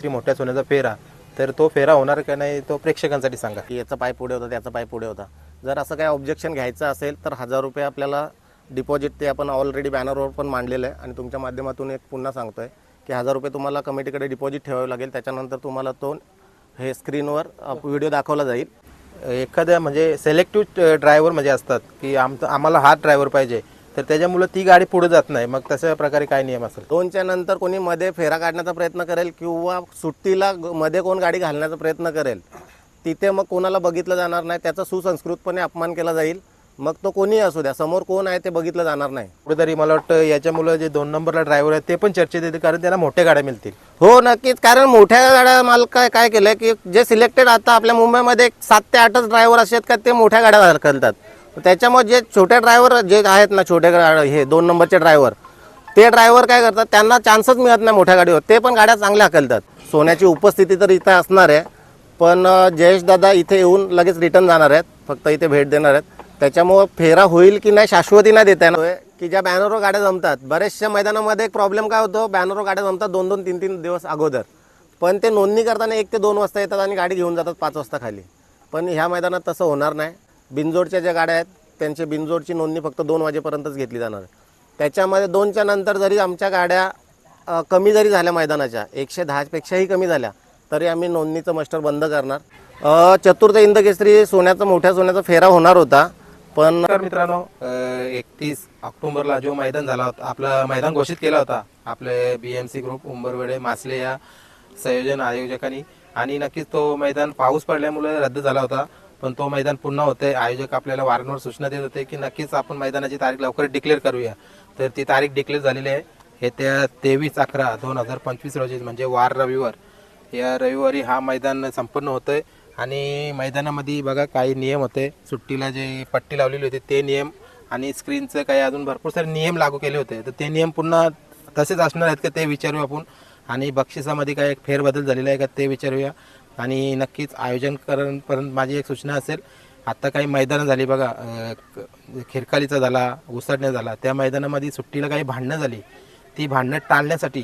श्री मोठ्या सोन्याचा फेरा. तर तो फेरा होणार का नाही तो प्रेक्षकांसाठी सांगा. की याचा पाय पुढे होता त्याचा पाय पुढे होता. जर असं काही ऑब्जेक्शन घ्यायचं असेल तर हजार रुपये आपल्याला डिपॉझिट ते आपण ऑलरेडी बॅनरवर पण मांडलेलं आहे. आणि तुमच्या माध्यमातून एक पुन्हा सांगतोय की हजार रुपये तुम्हाला कमिटीकडे डिपॉझिट ठेवावे लागेल. त्याच्यानंतर तुम्हाला तो हे स्क्रीनवर व्हिडिओ दाखवला जाईल. एखाद्या म्हणजे सिलेक्टिव्ह ड्रायव्हर म्हणजे असतात की आमचं आम्हाला हा ड्रायव्हर पाहिजे. तर त्याच्यामुळं ती गाडी पुढे जात नाही. मग तशा प्रकारे काय नियम असेल? दोनच्या नंतर कोणी मध्ये फेरा काढण्याचा प्रयत्न करेल किंवा सुट्टीला मध्ये कोण गाडी घालण्याचा प्रयत्न करेल तिथे मग कोणाला बघितलं जाणार नाही. त्याचा सुसंस्कृतपणे अपमान केला जाईल. मग तो कोणीही असू द्या समोर कोण आहे ते बघितलं जाणार नाही. कुठेतरी मला वाटतं याच्यामुळं जे दोन नंबरला ड्रायव्हर आहेत ते पण चर्चेत येते कारण त्यांना मोठ्या गाड्या मिळतील. हो नक्कीच. कारण मोठ्या गाड्या मालक काय केलंय की जे सिलेक्टेड आता आपल्या मुंबईमध्ये एक सात ते आठच ड्रायव्हर असे आहेत का ते मोठ्या गाड्या हलकलतात त्याच्यामुळे जे छोटे ड्रायव्हर जे आहेत ना छोटे गा- हे दोन नंबरचे ड्रायव्हर ते ड्रायव्हर काय करतात त्यांना चान्सच मिळत नाही मोठ्या गाडीवर. ते पण गाड्या चांगल्या हकलतात. सोन्याची उपस्थिती तर इथं असणार आहे पण जयेश दादा इथे येऊन लगेच रिटर्न जाणार आहेत फक्त इथे भेट देणार आहेत. त्याच्यामुळं फेरा होईल की नाही शाश्वती नाही देता येणार. की ज्या बॅनरो गाड्या जमतात बऱ्याचशा मैदानामध्ये एक प्रॉब्लेम काय होतो बॅनरो गाड्या जमतात दोन दोन तीन तीन दिवस अगोदर. पण ते नोंदणी करताना एक ते दोन वाजता येतात आणि गाडी घेऊन जातात पाच वाजता खाली. पण ह्या मैदानात तसं होणार नाही. बिनजोडच्या ज्या गाड्या आहेत त्यांची बिनजोडची नोंदणी फक्त दोन वाजेपर्यंतच घेतली जाणार. आहे त्याच्यामध्ये दोनच्या नंतर जरी आमच्या गाड्या कमी जरी झाल्या मैदानाच्या एकशे दहापेक्षाही कमी झाल्या तरी आम्ही नोंदणीचं मस्टर बंद करणार. चतुर्थ इंदकेसरी सोन्याचा मोठ्या सोन्याचा फेरा होणार होता पण मित्रांनो एकतीस ऑक्टोबरला जो मैदान झाला होता आपला मैदान घोषित केला होता आपले बीएमसी ग्रुप उंबरवेडे मासले या संयोजन आयोजकांनी. आणि नक्कीच तो मैदान पाऊस पडल्यामुळे रद्द झाला होता. पण तो मैदान पुन्हा होते. आयोजक आपल्याला वारंवार सूचना देत होते की नक्कीच आपण मैदानाची तारीख लवकर डिक्लेअर करूया. तर ती तारीख डिक्लेअर झालेली आहे. येत्या तेवीस अकरा दोन हजार पंचवीस रोजी म्हणजे वार रविवार. या रविवारी हा मैदान संपन्न होतंय. आणि मैदानामध्ये बघा काही नियम होते. सुट्टीला जे पट्टी लावलेली होती ते नियम आणि स्क्रीनचं काही अजून भरपूर सारे नियम लागू केले होते. तर ते नियम पुन्हा तसेच असणार आहेत का ते विचारू आपण. आणि बक्षिसामध्ये काय एक फेरबदल झालेला आहे का ते विचारूया. आणि नक्कीच आयोजन करणपर्यंत माझी एक सूचना असेल. आता काही मैदानं झाली बघा खिरकालीचा झाला उसडण्या झाला त्या मैदानामध्ये सुट्टीला काही भांडणं झाली. ती भांडणं टाळण्यासाठी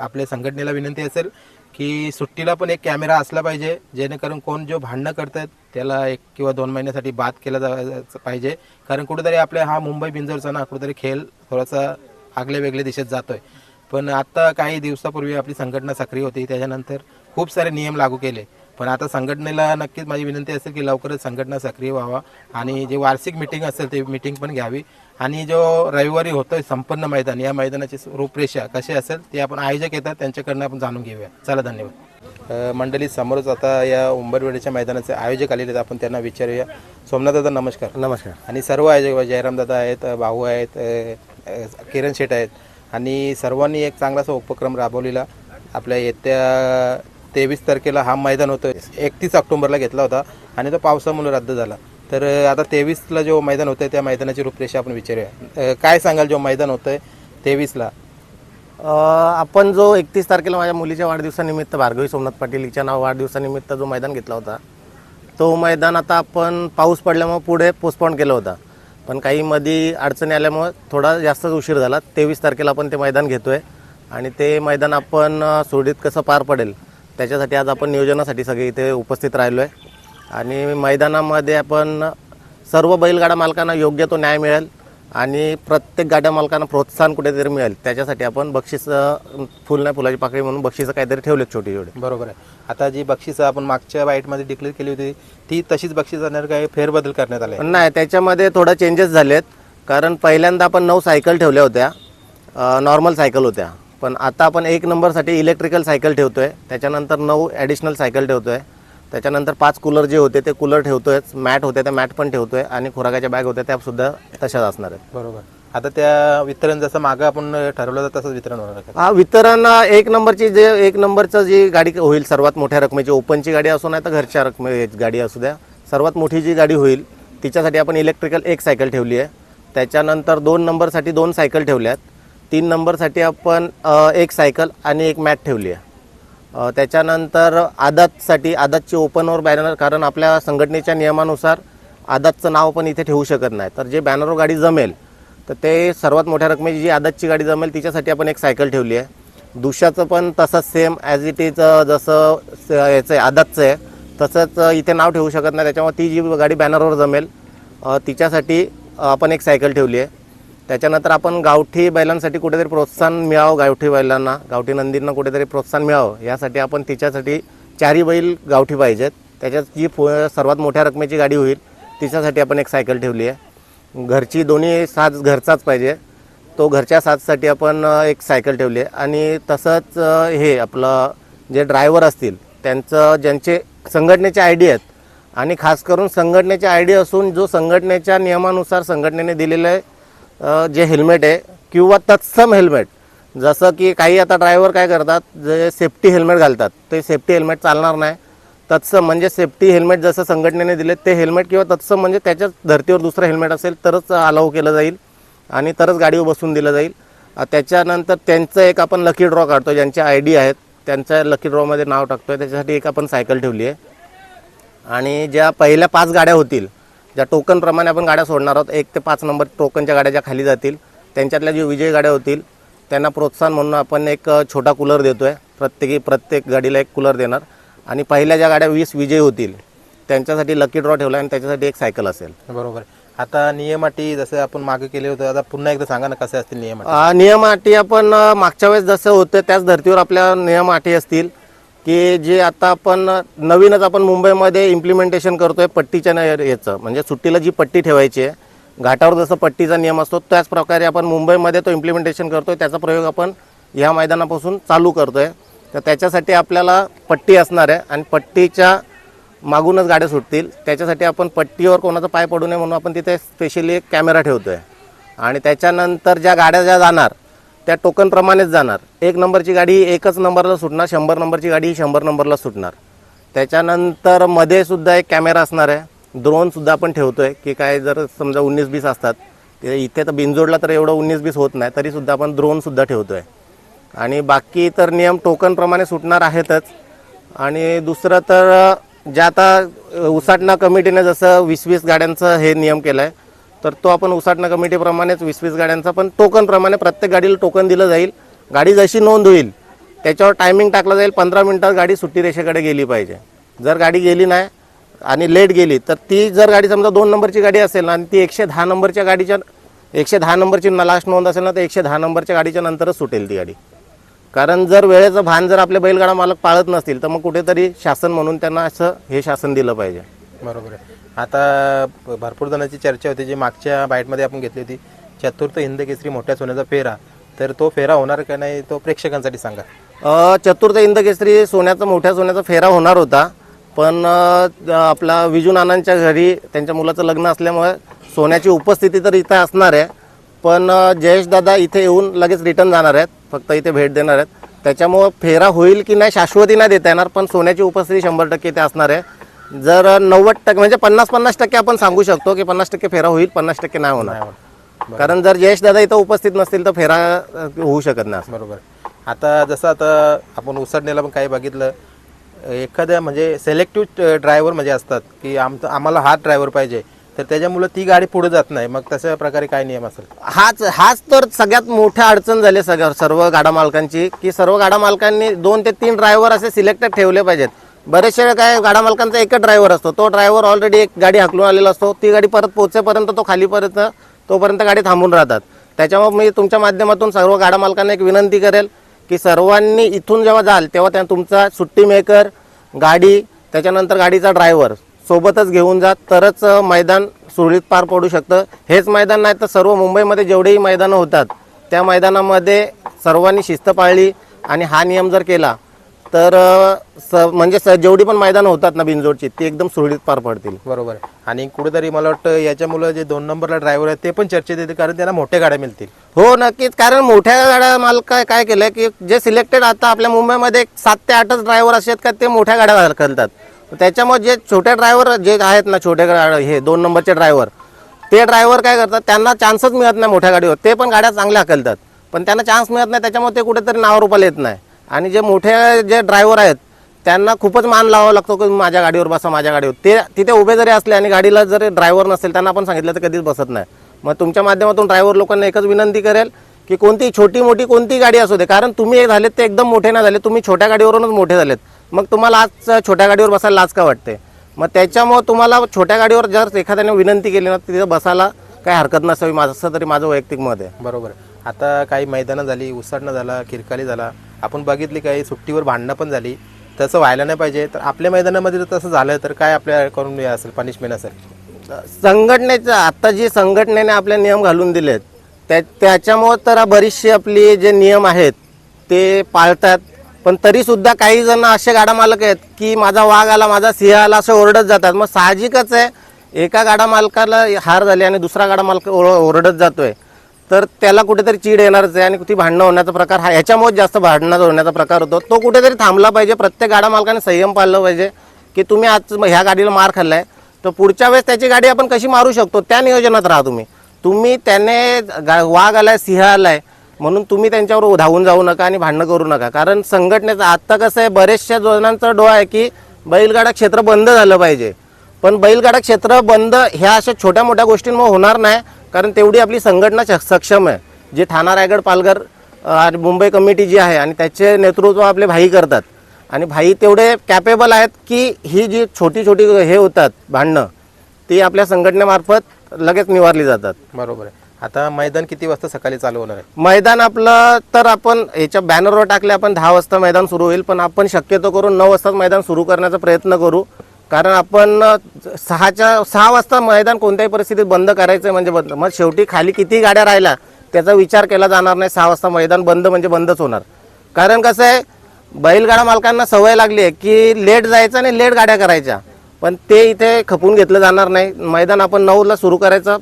आपल्या संघटनेला विनंती असेल की सुट्टीला पण एक कॅमेरा असला पाहिजे जेणेकरून कोण जो भांडणं करत आहेत त्याला एक किंवा दोन महिन्यासाठी बाद केला जा पाहिजे. कारण कुठेतरी आपल्या हा मुंबई बिंजोरचा ना कुठेतरी खेळ थोडासा आगल्या वेगळ्या दिशेत जातोय. पण आता काही दिवसापूर्वी आपली संघटना सक्रिय होती त्याच्यानंतर खूप सारे नियम लागू केले. पण आता संघटनेला नक्कीच माझी विनंती असेल की लवकरच संघटना सक्रिय व्हावा आणि जे वार्षिक मिटिंग असेल ते मिटिंग पण घ्यावी. आणि जो रविवारी होतोय संपन्न मैदान या मैदानाची रूपरेषा कशी असेल ते आपण आयोजक येतात त्यांच्याकडनं आपण जाणून घेऊया. चला धन्यवाद. मंडळी समोरच आता या उंबरवेड्याच्या मैदानाचे आयोजक आलेले आहेत आपण त्यांना विचारूया. सोमनाथ दादा नमस्कार. नमस्कार. आणि सर्व आयोजक जयराम दादा आहेत भाऊ आहेत किरण शेठ आहेत. आणि सर्वांनी एक चांगलासा उपक्रम राबवलेला. आपल्या येत्या तेवीस तारखेला हा मैदान होतं एकतीस ऑक्टोबरला घेतला होता आणि तो पावसामुळे रद्द झाला. तर आता तेवीसला जो मैदान होतं त्या मैदानाची रूपरेषा आपण विचारूया. काय सांगाल जो मैदान होतंय तेवीसला? आपण जो एकतीस तारखेला माझ्या मुलीच्या वाढदिवसानिमित्त भार्गवी सोमनाथ पाटील हिच्या नाव वाढदिवसानिमित्त जो मैदान घेतला होता तो मैदान आता आपण पाऊस पडल्यामुळे पुढे पोस्टपॉन केलं होता. पण काही मध्ये अडचणी आल्यामुळे थोडा जास्तच उशीर झाला. तेवीस तारखेला आपण ते मैदान घेतोय. आणि ते मैदान आपण अ, सुरळीत कसं पार पडेल त्याच्यासाठी आज आपण नियोजनासाठी सगळे इथे उपस्थित राहिलो आहे आणि मैदानामध्ये आपण सर्व बैलगाडा मालकांना योग्य तो न्याय मिळेल. आणि प्रत्येक गाड्या मालकांना प्रोत्साहन कुठेतरी मिळेल. त्याच्यासाठी आपण बक्षीस फुल नाही फुलाची पाकळी म्हणून बक्षीस काहीतरी ठेवलेत छोटी छोटी. बरोबर आहे. आता जी बक्षिसं आपण मागच्या बाईटमध्ये डिक्लेअर केली होती ती तशीच बक्षीस आणणार काही फेरबदल करण्यात आले? नाही त्याच्यामध्ये थोडं चेंजेस झालेत. कारण पहिल्यांदा आपण नऊ सायकल ठेवल्या होत्या. नॉर्मल सायकल होत्या. पण आता आपण एक नंबरसाठी इलेक्ट्रिकल सायकल ठेवतोय. त्याच्यानंतर नऊ ॲडिशनल सायकल ठेवतोय. त्याच्यानंतर पाच कूलर जे होते ते कूलर ठेवतोय. मॅट होते त्या मॅट पण ठेवतोय आणि खुराकाच्या बॅग होत्या त्या सुद्धा तशाच असणार आहेत. बरोबर. आता त्या वितरण जसं मागं आपण ठरवलं होतं तसंच वितरण होणार आहे. का? हा वितरण एक नंबरची जे एक नंबरचं जी गाडी होईल सर्वात मोठ्या रकमेची ओपनची गाडी असो नाही तर घरच्या रकमे गाडी असू द्या सर्वात मोठी जी गाडी होईल तिच्यासाठी आपण इलेक्ट्रिकल एक सायकल ठेवली आहे. त्याच्यानंतर दोन नंबरसाठी दोन सायकल ठेवल्यात. तीन नंबरसाठी आपण अ, एक सायकल आणि एक मॅट ठेवली आहे. त्याच्यानंतर आदातसाठी आदातची ओपनवर बॅनर कारण आपल्या संघटनेच्या नियमानुसार आदातचं नाव पण इथे ठेवू शकत नाही. तर जे बॅनरवर गाडी जमेल तर ते सर्वात मोठ्या रकमेची जी आदातची गाडी जमेल तिच्यासाठी आपण एक सायकल ठेवली आहे. दुशाचं पण तसंच सेम ॲज इट इज जसं याचं आहे आदातचं आहे तसंच इथे नाव ठेवू शकत नाही. त्याच्यामुळे ती जी गाडी बॅनरवर जमेल तिच्यासाठी आपण एक सायकल ठेवली आहे. त्याच्यानंतर आपण गावठी बैलांसाठी कुठेतरी प्रोत्साहन मिळावं गावठी बैलांना गावठी नंदींना कुठेतरी प्रोत्साहन मिळावं. यासाठी आपण तिच्यासाठी चारी बैल गावठी पाहिजेत. त्याच्यात जी फो सर्वात मोठ्या रकमेची गाडी होईल तिच्यासाठी आपण एक सायकल ठेवली आहे. घरची दोन्ही साज घरचाच पाहिजे. तो घरच्या साथसाठी आपण एक सायकल ठेवली आहे. आणि तसंच हे आपलं जे ड्रायव्हर असतील त्यांचं ज्यांचे संघटनेचे आयडी आहेत आणि खास करून संघटनेचे आयडी असून जो संघटनेच्या नियमानुसार संघटनेने दिलेलं आहे जे हेल्मेट आहे किंवा तत्सम हेल्मेट जसं की काही आता ड्रायव्हर काय करतात जे सेफ्टी हेल्मेट घालतात ते सेफ्टी हेल्मेट चालणार नाही. तत्सम म्हणजे सेफ्टी हेल्मेट जसं संघटनेने दिले ते हेल्मेट किंवा तत्सम म्हणजे त्याच्याच धर्तीवर दुसरं हेल्मेट असेल तरच अलाव केलं जाईल आणि तरच गाडीवर बसून दिलं जाईल. त्याच्यानंतर त्यांचं एक आपण लकी ड्रॉ काढतो ज्यांचे आय डी आहेत त्यांच्या लकी ड्रॉमध्ये नाव टाकतो आहे त्याच्यासाठी एक आपण सायकल ठेवली आहे. आणि ज्या पहिल्या पाच गाड्या होतील ज्या टोकनप्रमाणे आपण गाड्या सोडणार आहोत एक ते पाच नंबर टोकनच्या गाड्या ज्या खाली जातील त्यांच्यातल्या ज्या विजयी गाड्या होतील त्यांना प्रोत्साहन म्हणून आपण एक छोटा कूलर देतो आहे प्रत्येकी प्रत्येक गाडीला एक कूलर देणार. आणि पहिल्या ज्या गाड्या वीस विजयी होतील त्यांच्यासाठी लकी ड्रॉ ठेवला आणि त्याच्यासाठी एक सायकल असेल. बरोबर. आता नियम अटी जसं आपण मागे केले होते आता पुन्हा एकदा सांगा ना कसे असतील नियम अटी? अ, नियम अटी आपण मागच्या वेळेस जसं होतं त्याच धर्तीवर आपल्या नियम अटी असतील. की जे आता आपण नवीनच आपण मुंबईमध्ये इम्प्लिमेंटेशन करतोय पट्टीच्या याचं. म्हणजे सुट्टीला जी पट्टी ठेवायची आहे घाटावर जसं पट्टीचा नियम असतो त्याच प्रकारे आपण मुंबईमध्ये तो इम्प्लिमेंटेशन करतोय त्याचा प्रयोग आपण ह्या मैदानापासून चालू करतोय. तर त्याच्यासाठी आपल्याला पट्टी असणार आहे आणि पट्टीच्या मागूनच गाड्या सुटतील. त्याच्यासाठी आपण पट्टीवर कोणाचा पाय पडू नये म्हणून आपण तिथे स्पेशली एक कॅमेरा ठेवतो आहे आणि त्याच्यानंतर ज्या गाड्या ज्या जाणार त्या टोकनप्रमाणेच जाणार. एक नंबरची गाडी एकच नंबरला सुटणार शंभर नंबरची गाडी ही शंभर नंबरला सुटणार. त्याच्यानंतरमध्ये सुद्धा एक कॅमेरा असणार आहे. ड्रोनसुद्धा आपण ठेवतो आहे की काय जर समजा उन्नीस बीस असतात ते इथे तर बिनजोडला तर एवढं उन्नीस बीस होत नाही तरीसुद्धा आपण ड्रोनसुद्धा ठेवतो आहे आणि बाकी तर नियम टोकनप्रमाणे सुटणार आहेतच. आणि दुसरं तर जे आता उसाटणा कमिटीने जसं वीस वीस गाड्यांचं हे नियम केलं आहे तर तो आपण उसाटणा कमिटीप्रमाणेच वीस वीस गाड्यांचा पण टोकनप्रमाणे प्रत्येक गाडीला टोकन दिलं जाईल. गाडी जशी नोंद होईल त्याच्यावर टायमिंग टाकलं जाईल पंधरा मिनटात गाडी सुट्टी रेषेकडे गेली पाहिजे. जर गाडी गेली नाही आणि लेट गेली तर ती जर गाडी समजा दोन नंबरची गाडी असेल ना आणि ती एकशे दहा नंबरच्या गाडीच्या एकशे दहा नंबरची लास्ट नोंद असेल ना तर एकशे दहा नंबरच्या गाडीच्या नंतरच सुटेल ती गाडी. कारण जर वेळेचं भान जर आपले बैलगाडा मालक पाळत नसतील तर मग कुठेतरी शासन म्हणून त्यांना असं हे शासन दिलं पाहिजे. बरोबर आहे. आता भरपूर जणांची चर्चा होती जी मागच्या बाईटमध्ये आपण घेतली होती चतुर्थ हिंद केसरी मोठ्या सोन्याचा फेरा. तर तो फेरा होणार का नाही तो प्रेक्षकांसाठी सांगा. चतुर्थ हिंद केसरी सोन्याचा मोठ्या सोन्याचा फेरा होणार होता पण आपला विजू नानांच्या घरी त्यांच्या मुलाचं लग्न असल्यामुळे सोन्याची उपस्थिती तर इथं असणार आहे पण जयेश दादा इथे येऊन लगेच रिटर्न जाणार आहेत फक्त इथे भेट देणार आहेत. त्याच्यामुळं फेरा होईल की नाही शाश्वती नाही देता येणार पण सोन्याची उपस्थिती शंभर टक्के इथे असणार आहे. जर नव्वद टक्के म्हणजे पन्नास पन्नास टक्के आपण सांगू शकतो की पन्नास टक्के फेरा होईल पन्नास टक्के नाही होणार. कारण जर जयेश दादा इथं उपस्थित नसतील तर फेरा होऊ शकत नाही. बरोबर. आता जसं आता आपण उसडण्याला पण काही बघितलं एखाद्या म्हणजे सिलेक्टिव्ह ड्रायव्हर म्हणजे असतात की आमचं आम्हाला हाच ड्रायव्हर पाहिजे तर त्याच्यामुळं ती गाडी पुढे जात नाही. मग तशा प्रकारे काय नियम असेल? हाच हाच तर सगळ्यात मोठ्या अडचण झाली सगळ्या सर्व गाडा मालकांची की सर्व गाडा मालकांनी दोन ते तीन ड्रायव्हर असे सिलेक्टेड ठेवले पाहिजेत. बरेचसे काय गाडा मालकांचा एकच ड्रायव्हर असतो. तो ड्रायव्हर ऑलरेडी एक गाडी हाकलून आलेला असतो. ती गाडी परत पोहोचेपर्यंत तो खालीपर्यंत तोपर्यंत गाडी थांबून राहतात. त्याच्यामुळे मी तुमच्या माध्यमातून सर्व गाडा मालकांना एक विनंती करेल की सर्वांनी इथून जेव्हा जाल तेव्हा त्या तुमचा सुट्टी मेकर गाडी त्याच्यानंतर गाडीचा ड्रायव्हर सोबतच घेऊन जा. तरच मैदान सुरळीत पार पडू शकतं. हेच मैदान नाही तर सर्व मुंबईमध्ये जेवढेही मैदानं होतात त्या मैदानामध्ये सर्वांनी शिस्त पाळली आणि हा नियम जर केला तर स म्हणजे स जेवढी पण मैदानं होतात ना बिनजोडची ती एकदम सुरळीत पार पडतील. बरोबर आणि कुठेतरी मला वाटतं याच्यामुळं जे दोन नंबरला ड्रायव्हर आहेत ते पण चर्चेत येते कारण त्यांना मोठ्या गाड्या मिळतील. हो नक्कीच. कारण मोठ्या गाड्या मालक काय केलंय की जे सिलेक्टेड आता आपल्या मुंबईमध्ये एक सात ते आठच ड्रायव्हर असे आहेत का ते मोठ्या गाड्या करतात. त्याच्यामुळे जे छोटे ड्रायव्हर जे आहेत ना छोटे हे दोन नंबरचे ड्रायव्हर ते ड्रायव्हर काय करतात त्यांना चान्सच मिळत नाही मोठ्या गाडीवर. ते पण गाड्या चांगल्या हकलतात. पण त्यांना चान्स मिळत नाही त्याच्यामुळे ते कुठेतरी नावारूपाला येत नाही. आणि जे मोठे जे ड्रायव्हर आहेत त्यांना खूपच मान लावावा लागतो की माझ्या गाडीवर बसा माझ्या गाडीवर. ते तिथे उभे जरी असले आणि गाडीला जरी ड्रायव्हर नसेल त्यांना आपण सांगितलं तर कधीच बसत नाही. मग तुमच्या माध्यमातून ड्रायव्हर लोकांना एकच विनंती करेल की कोणती छोटी मोठी कोणती गाडी असू दे कारण तुम्ही एक झालेत ते एकदम मोठे नाही झाले तुम्ही छोट्या गाडीवरूनच मोठे झालेत. मग तुम्हाला आज छोट्या गाडीवर बसायला लाज का वाटते? मग त्याच्यामुळं तुम्हाला छोट्या गाडीवर जर एखाद्याने विनंती केली ना तिथं बसायला काही हरकत नसावी माझं असं तरी माझं वैयक्तिक मत आहे. बरोबर आता काही मैदानं झाली उसाडणं झाला किरकाली झाला आपण बघितली काही सुट्टीवर भांडणं पण झाली. तसं व्हायला नाही पाहिजे. तर आपल्या मैदानामध्ये जर तसं झालं तर काय आपल्या करून असेल पनिशमेंट असेल? संघटनेचं आता जी संघटनेने आपले नियम घालून दिलेत त्या त्याच्यामुळं तर बरीचशी आपली जे नियम आहेत ते पाळतात. पण तरी सुद्धा काही जण असे गाडा मालक आहेत की माझा वाघ आला माझा सिंह आला असं ओरडत जातात. मग साहजिकच आहे एका गाडा मालकाला हार झाली आणि दुसरा गाडा मालक ओर- ओरडत जातोय. तर त्याला कुठेतरी चीड येणारच आहे आणि ती भांडणं होण्याचा प्रकार हा ह्याच्यामुळे जास्त भांडणं होण्याचा प्रकार होतो. तो कुठेतरी थांबला पाहिजे. प्रत्येक गाडा मालकाने संयम पाळलं पाहिजे की तुम्ही आज ह्या गाडीला मार खाल्लाय. तर पुढच्या वेळेस त्याची गाडी आपण कशी मारू शकतो? त्या नियोजनात राहा तुम्ही. तुम्ही त्याने गा- वाघ आलाय सिंह आलाय म्हणून तुम्ही त्यांच्यावर धावून जाऊ नका आणि भांडणं करू नका. कारण संघटनेचं आत्ता कसं आहे बरेचशा जणांचा डोळा आहे की बैलगाडा क्षेत्र बंद झालं पाहिजे. पण बैलगाडा क्षेत्र बंद ह्या अशा छोट्या मोठ्या गोष्टींमुळे होणार नाही. कारण तेवढी आपली संघटना सक्षम आहे. जे ठाणा रायगड पालघर मुंबई कमिटी जी आहे आणि त्याचे नेतृत्व आपले भाई करतात. आणि भाई तेवढे कॅपेबल आहेत की ही जी छोटी छोटी हे होतात भांडणं ती आपल्या संघटनेमार्फत लगेच निवारली जातात. बरोबर आहे. आता मैदान किती वाजता सकाळी चालू होणार आहे? मैदान आपलं तर आपण याच्या बॅनरवर टाकले आपण दहा वाजता मैदान सुरू होईल पण आपण शक्यतो करून नऊ वाजता मैदान सुरू करण्याचा प्रयत्न करू. कारण आपण सहाच्या सहा वाजता मैदान कोणत्याही परिस्थितीत बंद करायचं आहे म्हणजे बंद. मग शेवटी खाली किती गाड्या राहिल्या त्याचा विचार केला जाणार नाही. सहा वाजता मैदान बंद म्हणजे बंदच होणार. कारण कसं आहे बैलगाडा मालकांना सवय लागली आहे की लेट जायचं आणि लेट गाड्या करायच्या. पण ते इथे खपून घेतलं जाणार नाही. मैदान आपण नऊला सुरू करायचं.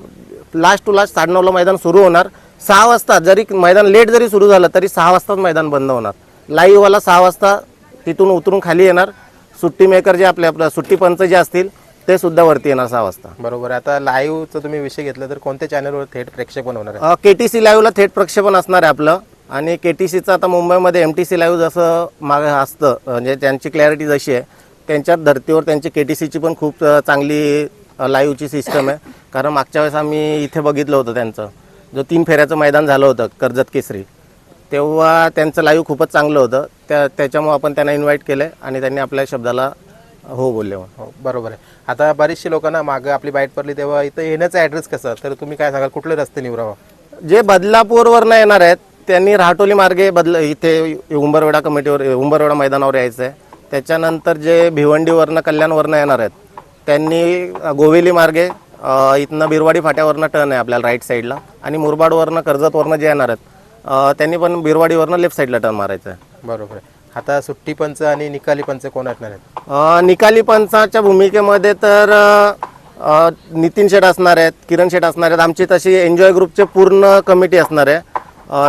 लास्ट टू लास्ट साडेनऊला मैदान सुरू होणार. सहा वाजता जरी मैदान लेट जरी सुरू झालं तरी सहा वाजताच मैदान बंद होणार. लाईव्हवाला सहा वाजता तिथून उतरून खाली येणार. सुट्टी मेकर जे आपले आपलं सुट्टी पंच जे असतील ते सुद्धा वरती येणार सहा वाजता. बरोबर आहे. आता लाईव्हचं तुम्ही विषय घेतला तर कोणत्या चॅनलवर थेट प्रेक्षेपण होणार आहे के टी सी लाईव्हला थेट प्रक्षेपण असणार आहे आपलं. आणि के टी सीचं आता मुंबईमध्ये एम टी सी लाईव्ह जसं मागे असतं म्हणजे त्यांची क्लॅरिटी जशी आहे त्यांच्या धर्तीवर त्यांची के टी सीची पण खूप चांगली लाईव्हची सिस्टम आहे. कारण मागच्या वेळेस आम्ही इथे बघितलं होतं त्यांचं. जो तीन फेऱ्याचं मैदान झालं होतं कर्जत केसरी. तेव्हा त्यांचं लाईव्ह खूपच चांगलं होतं. त्या त्याच्यामुळे आपण त्यांना इन्व्हाइट केलं आणि त्यांनी आपल्या शब्दाला हो बोलले हो बरोबर आहे. आता बरीचशी लोकांना मागं आपली बाईट पडली तेव्हा इथं येण्याचा ॲड्रेस कसा? तर तुम्ही काय सांगाल? कुठले रस्ते निवडावा? जे बदलापूरवरनं येणार आहेत त्यांनी राहटोली मार्गे बदल इथे उंबरवेडा कमिटीवर उंबरवेडा मैदानावर यायचं आहे त्याच्यानंतर जे भिवंडीवरनं कल्याणवरनं येणार आहेत त्यांनी गोवेली मार्गे अ, इथनं बिरवाडी फाट्यावरनं टर्न आहे आपल्याला राईट साईडला आणि मुरबाडवरनं कर्जतवरनं जे येणार आहेत अ, त्यांनी पण बिरवाडीवरनं लेफ्ट साईडला टर्न मारायचं आहे बरोबर आहे. आता सुट्टी पंच आणि निकाली पंच कोण असणार आहेत? अ, निकाली पंचाच्या भूमिकेमध्ये तर नितीन शेठ असणार आहेत किरण शेठ असणार आहेत. आमची तशी एन्जॉय ग्रुपचे पूर्ण कमिटी असणार आहे.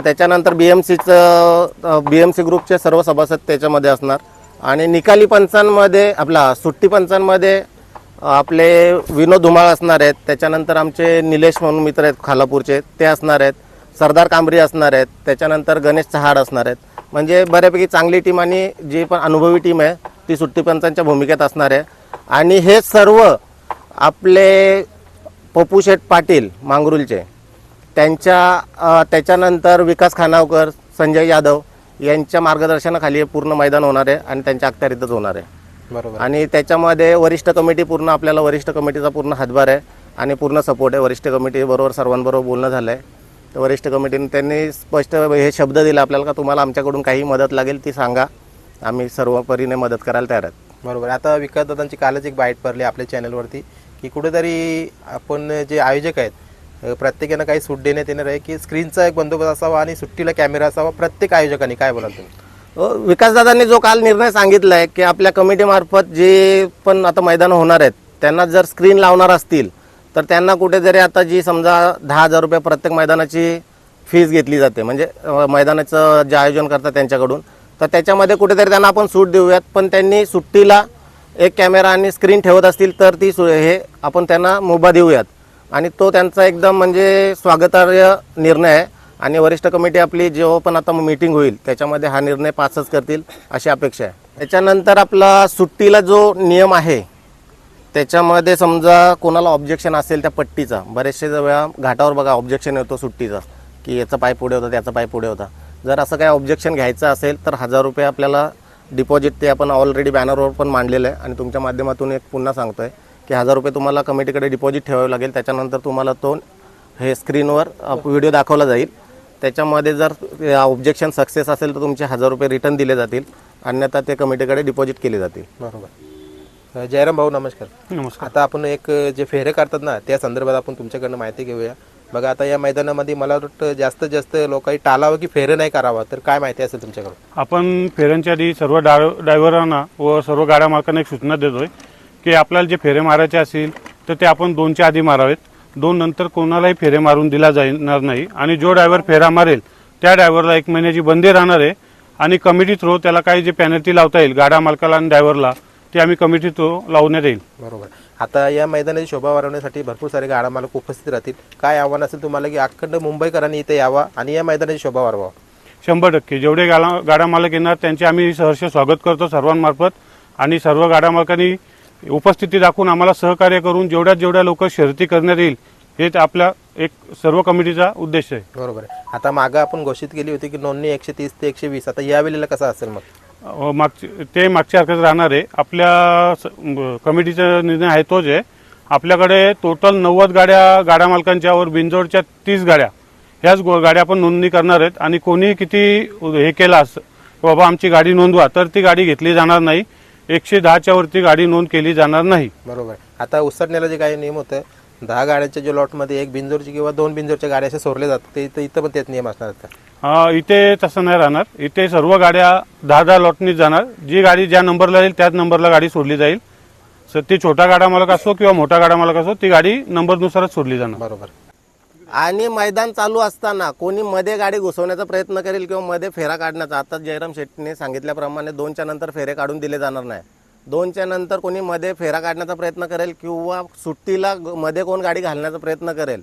त्याच्यानंतर बी एम सीचं बी एम सी ग्रुपचे सर्व सभासद त्याच्यामध्ये असणार. आणि निकाली पंचांमध्ये आपला सुट्टी पंचांमध्ये आपले विनोद धुमाळ असणार आहेत. त्याच्यानंतर आमचे निलेश म्हणून मित्र आहेत खालापूरचे ते असणार आहेत. सरदार कांबरी असणार आहेत. त्याच्यानंतर गणेश चहाड असणार आहेत. म्हणजे बऱ्यापैकी चांगली टीम आणि जी पण अनुभवी टीम आहे ती सुट्टी पंचांच्या भूमिकेत असणार आहे. आणि हे सर्व आपले पप्पू शेठ पाटील मांगरुलचे त्यांच्या त्याच्यानंतर विकास खानावकर संजय यादव यांच्या मार्गदर्शनाखाली हे पूर्ण मैदान होणार आहे आणि त्यांच्या अखत्यारीतच होणार आहे. बरोबर. आणि त्याच्यामध्ये वरिष्ठ कमिटी पूर्ण आपल्याला वरिष्ठ कमिटीचा पूर्ण हातभार आहे आणि पूर्ण सपोर्ट आहे. वरिष्ठ कमिटी बरोबर सर्वांबरोबर बोलणं झालं आहे तर वरिष्ठ कमिटीने त्यांनी स्पष्ट हे शब्द दिले. आपल्याला का तुम्हाला आमच्याकडून काही मदत लागेल ती सांगा. आम्ही सर्व परीने मदत करायला तयार आहेत. बरोबर. आता विकास दादांची कालच एक बाईट पडली आपल्या चॅनलवरती की कुठेतरी आपण जे आयोजक आहेत प्रत्येकानं काही सूट देण्यात येणार आहे की स्क्रीनचा एक बंदोबस्त असावा आणि सुट्टीला कॅमेरा असावा प्रत्येक आयोजकांनी काय बोलाल तुम्ही? विकासदादांनी जो काल निर्णय सांगितला आहे की आपल्या कमिटीमार्फत जे पण आता मैदान होणार आहेत त्यांना जर स्क्रीन लावणार असतील तर त्यांना कुठेतरी आता जी समजा दहा हजार रुपये प्रत्येक मैदानाची फीज घेतली जाते म्हणजे मैदानाचं जे आयोजन करतात त्यांच्याकडून तर त्याच्यामध्ये कुठेतरी त्यांना आपण सूट देऊयात. पण त्यांनी सुट्टीला एक कॅमेरा आणि स्क्रीन ठेवत असतील तर ती सु हे आपण त्यांना मुभा देऊयात. आणि तो त्यांचा एकदम म्हणजे स्वागतार्ह निर्णय आहे. आणि वरिष्ठ कमिटी आपली जेव्हा पण आता मीटिंग होईल त्याच्यामध्ये हा निर्णय पासच करतील अशी अपेक्षा आहे. त्याच्यानंतर आपला सुट्टीला जो नियम आहे त्याच्यामध्ये समजा कोणाला ऑब्जेक्शन असेल त्या पट्टीचा बरेचसे वेळा घाटावर बघा ऑब्जेक्शन येतो सुट्टीचा की याचा पाय पुढे होता त्याचा पाय पुढे होता. जर असं काही ऑब्जेक्शन घ्यायचं असेल तर हजार रुपये आपल्याला डिपॉझिट ते आपण ऑलरेडी बॅनरवर पण मांडलेलं आहे. आणि तुमच्या माध्यमातून एक पुन्हा सांगतोय की हजार रुपये तुम्हाला कमिटीकडे डिपॉझिट ठेवावे लागेल. त्याच्यानंतर तुम्हाला तो हे स्क्रीनवर व्हिडिओ दाखवला जाईल. त्याच्यामध्ये जर ऑब्जेक्शन सक्सेस असेल तर तुमचे हजार रुपये रिटर्न दिले जातील. अन्यथा ते कमिटीकडे डिपॉझिट केले जातील. बरोबर. जयराम भाऊ नमस्कार. नमस्कार. आता आपण एक जे फेरे करतात ना त्या संदर्भात आपण तुमच्याकडनं माहिती घेऊया. बघा आता या मैदानामध्ये मला वाटतं जास्तीत जास्त लोकांनी टाळावं की फेरे नाही करावं तर काय माहिती असेल तुमच्याकडून? आपण फेऱ्यांच्या आधी सर्व ड्रायव्हरांना व सर्व गाड्या मालकांना एक सूचना देतोय की आपल्याला जे फेरे मारायचे असतील तर ते आपण दोनच्या आधी मारावेत. दोन नंतर कोणालाही फेरे मारून दिला जाणार नाही. आणि जो ड्रायव्हर फेरा मारेल त्या ड्रायव्हरला एक महिन्याची बंदी राहणार आहे. आणि कमिटी थ्रू त्याला काही जे पेनल्टी लावता येईल गाड्या मालकाला आणि ड्रायव्हरला ते आम्ही कमिटी थ्रू लावण्यात येईल. बरोबर. आता या मैदानाची शोभा वाढवण्यासाठी भरपूर सारे गाडा मालक उपस्थित राहतील. काय आव्हान असेल तुम्हाला की अखंड मुंबईकरांनी इथे यावा आणि या मैदानाची शोभा वाढवा शंभर टक्के. जेवढे गाडा गाड्या मालक येणार त्यांचे आम्ही सहर्ष स्वागत करतो सर्वांमार्फत. आणि सर्व गाड्या मालकांनी उपस्थिती दाखवून आम्हाला सहकार्य करून जेवढ्यात जेवढ्या लोक शर्ती करण्यात येईल हेच आपल्या एक सर्व कमिटीचा उद्देश आहे. बरोबर. आहे आता मागं आपण घोषित केली होती की नोंदणी एकशे तीस ते एकशे वीस. आता या वेळेला कसं असेल मग? मागचे ते मागच्या अर्थात राहणार आहे. आपल्या स- कमिटीचा निर्णय आहे तोच आहे. आपल्याकडे टोटल नव्वद गाड्या गाड्या मालकांच्यावर बिंजोडच्या तीस गाड्या. ह्याच गो- गाड्या आपण नोंदणी करणार आहेत. आणि कोणीही किती हे केला असं बाबा आमची गाडी नोंदवा तर ती गाडी घेतली जाणार नाही. एकशे दहाच्या वरती गाडी नोंद केली जाणार नाही. बरोबर. आता उसरण्याला जे काही नियम होतं दहा गाड्यांच्या जे लॉटमध्ये एक बिंजोरची किंवा दोन बिंजोरच्या गाड्या असे सोरले जातात ते इथं इथं पण तेच नियम असणार का? इथे तसं नाही राहणार. इथे सर्व गाड्या दहा दहा लॉटनीच जाणार. जी गाडी ज्या नंबरला येईल त्याच नंबरला गाडी सोडली जाईल. सर ती छोटा गाडा मालक असो किंवा मोठा गाडा मालक असो ती गाडी नंबरनुसारच सोडली जाणार. बरोबर. आणि मैदान चालू असताना कोणी मध्ये गाडी घुसवण्याचा प्रयत्न करेल किंवा मध्ये फेरा काढण्याचा? आता जयराम शेट्टीने सांगितल्याप्रमाणे दोनच्या नंतर फेरे काढून दिले जाणार नाही. दोनच्या नंतर कोणी मध्ये फेरा काढण्याचा प्रयत्न करेल किंवा सुट्टीला ग- मध्ये कोण गाडी घालण्याचा प्रयत्न करेल?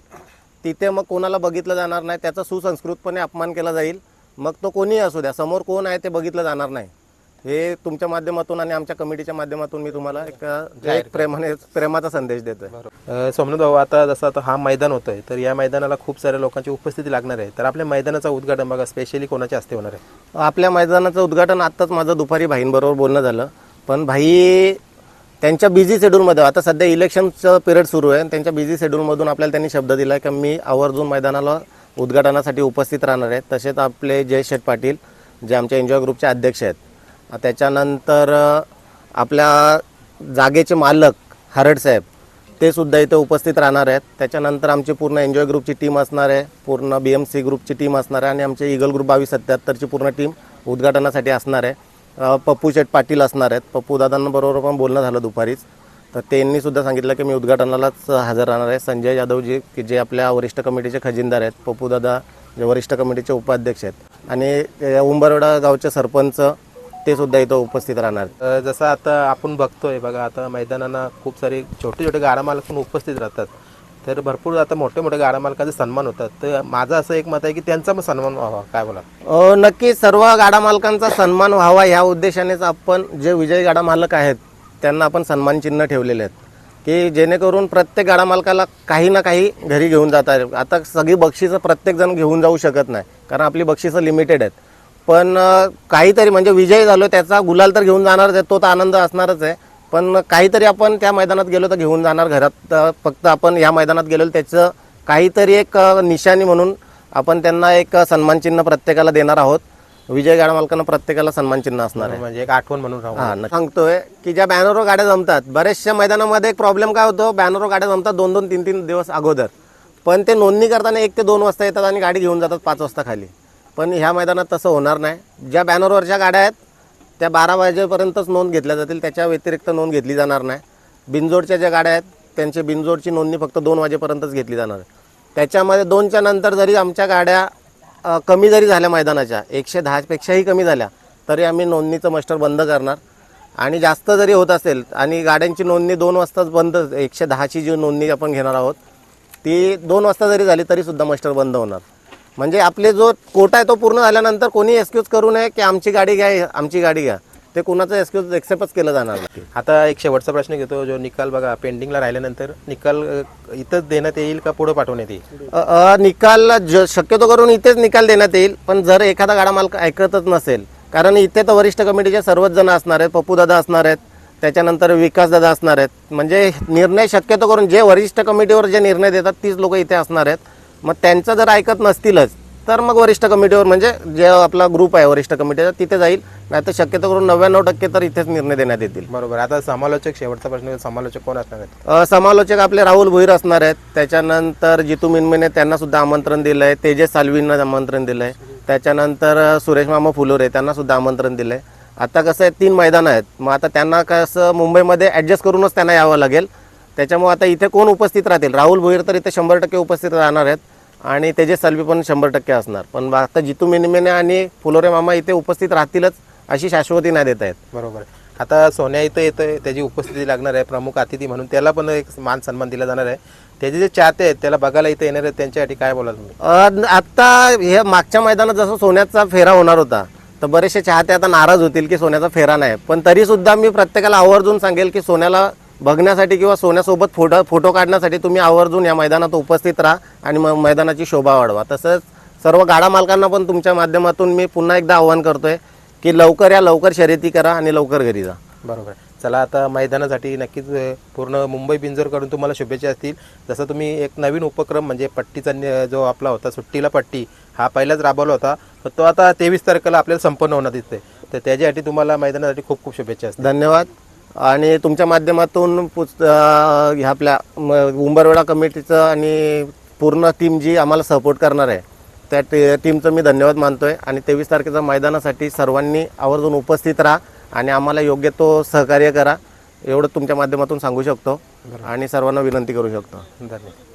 तिथे मग कोणाला बघितलं जाणार नाही त्याचा सुसंस्कृतपणे अपमान केला जाईल. मग तो कोणीही असू द्या समोर कोण आहे ते बघितलं जाणार नाही. हे तुमच्या माध्यमातून आणि आमच्या कमिटीच्या माध्यमातून मी तुम्हाला एक प्रेमाने प्रेमाचा संदेश देतोय. सोमनाथ भाऊ आता जसं आता हा मैदान होतोय तर या मैदानाला खूप साऱ्या लोकांची उपस्थिती लागणार आहे. तर आपल्या मैदानाचं उद्घाटन बघा स्पेशली कोणाच्या हस्ते होणार आहे? आपल्या मैदानाचं उद्घाटन आत्ताच माझं दुपारी भाईंबरोबर बोलणं झालं. पण भाई त्यांच्या बिझी शेड्यूलमध्ये आता सध्या इलेक्शनचं पिरियड सुरू आहे त्यांच्या बिझी शेड्यूलमधून आपल्याला त्यांनी शब्द दिला आहे की मी आवर्जून मैदानाला उद्घाटनासाठी उपस्थित राहणार आहेत तसेच आपले जय शेठ पाटील जे आमच्या एन्जॉय ग्रुपचे अध्यक्ष आहेत. त्याच्यानंतर आपल्या जागेचे मालक हरड साहेब ते सुद्धा इथे उपस्थित राहणार आहेत. त्याच्यानंतर आमची पूर्ण एन्जॉय ग्रुपची टीम असणार आहे पूर्ण बी एम सी ग्रुपची टीम असणार आहे आणि आमचे इगल ग्रुप बावीस सत्याहत्तरची पूर्ण टीम उद्घाटनासाठी असणार आहे. पप्पू शेठ पाटील असणार आहेत. पप्पू दादांबरोबर पण बोलणं झालं दुपारीच. तर त्यांनी सुद्धा सांगितलं की मी उद्घाटनालाच हजर राहणार आहे. संजय यादवजी की जे आपल्या वरिष्ठ कमिटीचे खजिनदार आहेत. पप्पू दादा जे वरिष्ठ कमिटीचे उपाध्यक्ष आहेत. आणि उंबरवडा गावचे सरपंच ते सुद्धा इथं उपस्थित राहणार जसं आता आपण बघतोय बघा आता मैदानांना खूप सारे छोटे छोटे गाडा पण उपस्थित राहतात. तर भरपूर आता मोठे मोठे गाडा मालकाचे सन्मान होतात. तर माझं असं एक मत आहे की त्यांचा पण सन्मान व्हावा. काय बोला नक्की सर्व गाडा मालकांचा सन्मान व्हावा ह्या उद्देशानेच आपण जे विजयी गाडा मालक आहेत त्यांना आपण सन्मान चिन्ह ठेवलेले आहेत. की जेणेकरून प्रत्येक गाडा मालकाला काही ना काही घरी घेऊन जातात आता सगळी बक्षिसं प्रत्येक जण घेऊन जाऊ शकत नाही कारण आपली बक्षिसं लिमिटेड आहेत. पण काहीतरी म्हणजे विजय झालो त्याचा गुलाल तर घेऊन जाणारच आहे तो तर आनंद असणारच आहे. पण काहीतरी आपण त्या मैदानात गेलो तर घेऊन जाणार घरात. फक्त आपण ह्या मैदानात गेलो त्याचं काहीतरी एक निशाणी म्हणून आपण त्यांना एक सन्मानचिन्ह प्रत्येकाला देणार आहोत. विजय गाडा मालकांना प्रत्येकाला सन्मानचिन्ह असणार आहे. म्हणजे एक आठवण म्हणून राहू. हा सांगतोय की ज्या बॅनरवर गाड्या जमतात बऱ्याचशा मैदानामध्ये एक प्रॉब्लेम काय होतो? बॅनरवर गाड्या जमतात दोन दोन तीन तीन दिवस अगोदर. पण ते नोंदणी करताना एक ते दोन वाजता येतात आणि गाडी घेऊन जातात पाच वाजता खाली. पण ह्या मैदानात तसं होणार नाही. ज्या बॅनरवरच्या गाड्या आहेत त्या बारा वाजेपर्यंतच नोंद घेतल्या जातील. त्याच्या व्यतिरिक्त नोंद घेतली जाणार नाही. बिनजोडच्या ज्या गाड्या आहेत त्यांची बिनजोडची नोंदणी फक्त दोन वाजेपर्यंतच घेतली जाणार आहे. त्याच्यामध्ये दोनच्या नंतर जरी आमच्या गाड्या कमी जरी झाल्या मैदानाच्या एकशे दहापेक्षाही कमी झाल्या तरी आम्ही नोंदणीचं मस्टर बंद करणार. आणि जास्त जरी होत असेल आणि गाड्यांची नोंदणी दोन वाजताच बंद एकशे दहाची जी नोंदणी आपण घेणार आहोत ती दोन वाजता जरी झाली तरीसुद्धा मस्टर बंद होणार. म्हणजे आपले जो कोटा आहे तो पूर्ण झाल्यानंतर कोणी एक्सक्यूज करू नये की आमची गाडी घ्या आमची गाडी घ्या. ते कुणाचं एक्सक्यूज एक्सेप्टच केलं जाणार नाही. आता एक शेवटचा प्रश्न घेतो जो निकाल बघा पेंडिंगला राहिल्यानंतर निकाल इथंच देण्यात येईल का पुढे पाठवण्यात येईल? निकाल शक्यतो करून इथेच निकाल देण्यात येईल पण जर एखादा गाडा मालक ऐकतच नसेल कारण इथे तर वरिष्ठ कमिटीचे सर्वच जण असणार आहेत पप्पू दादा असणार आहेत त्याच्यानंतर विकास दादा असणार आहेत. म्हणजे निर्णय शक्यतो करून जे वरिष्ठ कमिटीवर जे निर्णय देतात तीच लोक इथे असणार आहेत. मग त्यांचं जर ऐकत नसतीलच तर मग वरिष्ठ कमिटीवर म्हणजे जे आपला ग्रुप आहे वरिष्ठ कमिटीचा तिथे जाईल. नाही तर शक्यतो करून नव्याण्णव टक्के तर इथेच निर्णय देण्यात येतील. बरोबर. आता समालोचक शेवटचा प्रश्न समालोचक कोण असणार आहेत? समालोचक आपले राहुल भोईर असणार आहेत. त्याच्यानंतर जितू मिनमिने त्यांना सुद्धा आमंत्रण दिलं आहे तेजस सालवींना आमंत्रण दिलं आहे त्याच्यानंतर सुरेश मामा फुलोरे त्यांना सुद्धा आमंत्रण दिलं आहे आता कसं आहे तीन मैदानं आहेत. मग आता त्यांना कसं मुंबईमध्ये ॲडजस्ट करूनच त्यांना यावं लागेल. त्याच्यामुळे आता इथे कोण उपस्थित राहतील? राहुल भोईर तर इथे शंभर टक्के उपस्थित राहणार आहेत आणि तेजस सालवी पण शंभर टक्के असणार. पण आता जितू मिनमिने आणि फुलोरे मामा इथे उपस्थित राहतीलच अशी शाश्वती नाही देत आहेत बरोबर. आता सोन्या इथं येतोय त्याची उपस्थिती लागणार आहे प्रमुख अतिथी म्हणून. त्याला पण एक मान सन्मान दिला जाणार आहे. त्याचे जे चाहते आहेत त्याला बघायला इथं येणार आहेत. त्यांच्यासाठी काय बोला तुम्ही? अ, आता हे मागच्या मैदानात जसं सोन्याचा फेरा होणार होता तर बरेचसे चाहते आता नाराज होतील की सोन्याचा फेरा नाही. पण तरी सुद्धा मी प्रत्येकाला आवर्जून सांगेल की सोन्याला बघण्यासाठी किंवा सोन्यासोबत फोटो फोटो काढण्यासाठी तुम्ही आवर्जून या मैदानात उपस्थित राहा आणि मग मैदानाची शोभा वाढवा. तसंच सर्व गाडा मालकांना पण तुमच्या माध्यमातून मी पुन्हा एकदा आव्हान करतोय की लवकर या लवकर शर्यती करा आणि लवकर घरी जा. बरोबर. चला आता मैदानासाठी नक्कीच पूर्ण मुंबई बिंजोरकडून तुम्हाला शुभेच्छा असतील. जसं तुम्ही एक नवीन उपक्रम म्हणजे पट्टीचा नि- जो आपला होता सुट्टीला पट्टी हा पहिलाच राबवला होता. तर तो आता तेवीस तारखेला आपल्याला संपन्न होणार दिसते तर त्याच्यासाठी तुम्हाला मैदानासाठी खूप खूप शुभेच्छा असतील. धन्यवाद. आणि तुमच्या माध्यमातून पुस्त ह्या आपल्या म- उंबरवेडा कमिटीचं आणि पूर्ण टीम जी आम्हाला सपोर्ट करणार आहे त्या टी टीमचं मी धन्यवाद मानतोय. आणि तेवीस तारखेच्या मैदानासाठी सर्वांनी आवर्जून उपस्थित राहा आणि आम्हाला योग्य तो सहकार्य करा एवढं तुमच्या माध्यमातून सांगू शकतो. आणि सर्वांना विनंती करू शकतो. धन्यवाद.